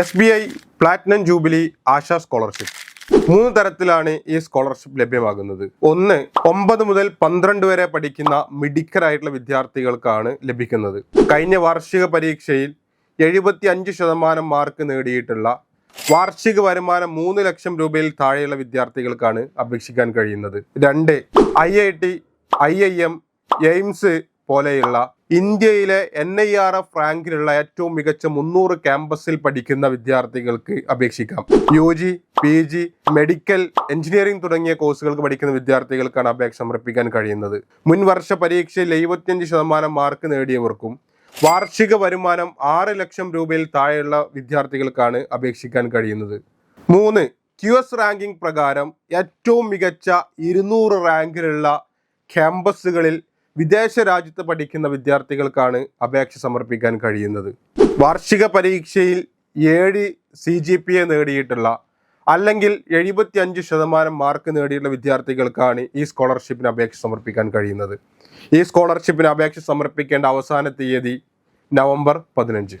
S B I platinum jubilee Asha scholarship മൂന്ന് തരത്തിലാണ് ഈ സ്കോളർഷിപ്പ് ലഭ്യമാകുന്നത്. ഒന്ന് ഒമ്പത് മുതൽ പന്ത്രണ്ട് വരെ പഠിക്കുന്ന മിഡിക്കൽ ആയിട്ടുള്ള വിദ്യാർത്ഥികൾക്കാണ് ലഭിക്കുന്നത്. കഴിഞ്ഞ വാർഷിക പരീക്ഷയിൽ എഴുപത്തി അഞ്ച് ശതമാനം മാർക്ക് നേടിയിട്ടുള്ള വാർഷിക വരുമാനം മൂന്ന് ലക്ഷം രൂപയിൽ താഴെയുള്ള വിദ്യാർത്ഥികൾക്കാണ് അപേക്ഷിക്കാൻ കഴിയുന്നത്. രണ്ട് I I T I I M AIIMS പോലെയുള്ള ഇന്ത്യയിലെ എൻ ഐ ആർ എഫ് റാങ്കിലുള്ള ഏറ്റവും മികച്ച മുന്നൂറ് ക്യാമ്പസിൽ പഠിക്കുന്ന വിദ്യാർത്ഥികൾക്ക് അപേക്ഷിക്കാം. U G P G medical engineering തുടങ്ങിയ കോഴ്സുകൾക്ക് പഠിക്കുന്ന വിദ്യാർത്ഥികൾക്കാണ് അപേക്ഷ സമർപ്പിക്കാൻ കഴിയുന്നത്. മുൻ വർഷ പരീക്ഷയിൽ എഴുപത്തിയഞ്ച് ശതമാനം മാർക്ക് നേടിയവർക്കും വാർഷിക വരുമാനം ആറ് ലക്ഷം രൂപയിൽ താഴെയുള്ള വിദ്യാർത്ഥികൾക്കാണ് അപേക്ഷിക്കാൻ കഴിയുന്നത്. മൂന്ന് ക്യു എസ് റാങ്കിംഗ് പ്രകാരം ഏറ്റവും മികച്ച ഇരുന്നൂറ് റാങ്കിലുള്ള ക്യാമ്പസുകളിൽ വിദേശ രാജ്യത്ത് പഠിക്കുന്ന വിദ്യാർത്ഥികൾക്കാണ് അപേക്ഷ സമർപ്പിക്കാൻ കഴിയുന്നത്. വാർഷിക പരീക്ഷയിൽ ഏഴ് സി ജി പി എ നേടിയിട്ടുള്ള അല്ലെങ്കിൽ എഴുപത്തി അഞ്ച് ശതമാനം മാർക്ക് നേടിയിട്ടുള്ള വിദ്യാർത്ഥികൾക്കാണ് ഈ സ്കോളർഷിപ്പിന് അപേക്ഷ സമർപ്പിക്കാൻ കഴിയുന്നത്. ഈ സ്കോളർഷിപ്പിന് അപേക്ഷ സമർപ്പിക്കേണ്ട അവസാന തീയതി നവംബർ പതിനഞ്ച്.